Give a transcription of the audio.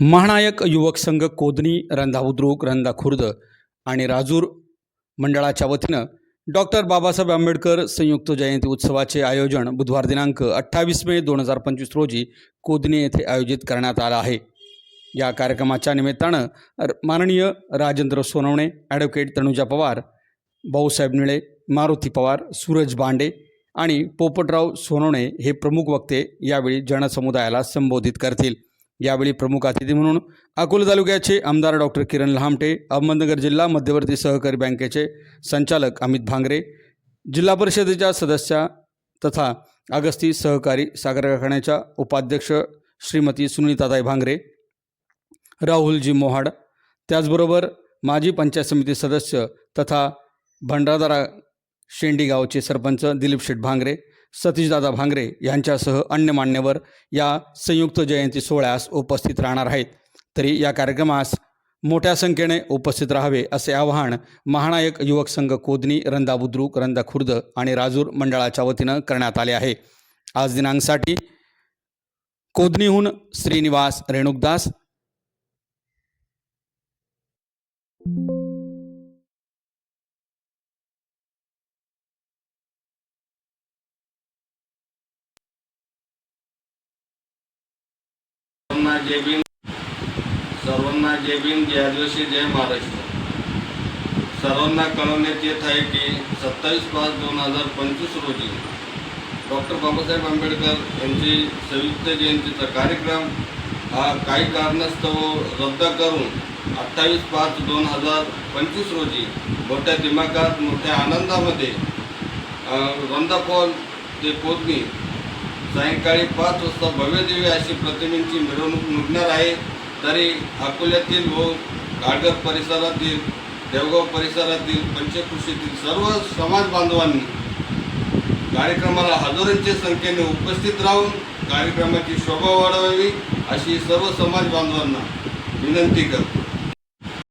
महानायक युवक संघ कोदणी रंधा बुद्रुक रंधा खुर्द आणि राजूर मंडळाच्या वतीनं डॉक्टर बाबासाहेब आंबेडकर संयुक्त जयंती उत्सवाचे आयोजन बुधवार दिनांक अठ्ठावीस मे दोन हजार पंचवीस रोजी कोदणी येथे आयोजित करण्यात आलं आहे. या कार्यक्रमाच्या निमित्तानं माननीय राजेंद्र सोनवणे ॲडव्होकेट तनुजा पवार भाऊसाहेब निळे मारुती पवार सूरज बांडे आणि पोपटराव सोनवणे हे प्रमुख वक्ते यावेळी जनसमुदायाला संबोधित करतील. यावेळी प्रमुख अतिथी म्हणून अकोला तालुक्याचे आमदार डॉक्टर किरण लहामटे अहमदनगर जिल्हा मध्यवर्ती सहकारी बँकेचे संचालक अमित भांगरे जिल्हा परिषदेच्या सदस्या तथा अगस्ती सहकारी सागर कारखान्याच्या उपाध्यक्ष श्रीमती सुनीताताई भांगरे राहुलजी मोहाड त्याचबरोबर माजी पंचायत समिती सदस्य तथा भंडारदारा शेंडी गावचे सरपंच दिलीप शेठ भांगरे सतीशदादा भांगरे यांच्यासह अन्य मान्यवर या संयुक्त जयंती सोहळ्यास उपस्थित राहणार आहेत. तरी या कार्यक्रमास मोठ्या संख्येने उपस्थित राहावे असे आवाहन महानायक युवक संघ कोदनी रंदा बुद्रुक रंदा खुर्द आणि राजूर मंडळाच्या वतीनं करण्यात आले आहे. आज दिनांकसाठी कोदनीहून श्रीनिवास रेणुकदास. सर्वांना जय भीम. सर्वांना जय भीम जय आदिवासी जय महाराष्ट्र. सर्वांना कळवण्यात येत आहे की सत्तावीस पाच दोन हजार पंचवीस रोजी डॉक्टर बाबासाहेब आंबेडकर यांची संयुक्त जयंतीचा कार्यक्रम हा काही कारणास्तव रद्द करून अठ्ठावीस पाच दोन हजार पंचवीस रोजी मोठ्या दिमागात मोठ्या आनंदामध्ये रंदापॉल ते पोतनी सायंकाळी पाच वाजता भव्यदेवी अशी प्रतिमेंची मिरवणूक निघणार आहे. तरी अकोल्यातील व घाटघर परिसरातील देवगाव परिसरातील पंचकृषीतील सर्व समाज बांधवांनी कार्यक्रमाला हजारोंच्या संख्येने उपस्थित राहून कार्यक्रमाची शोभा वाढवावी अशी सर्व समाज बांधवांना विनंती करतो.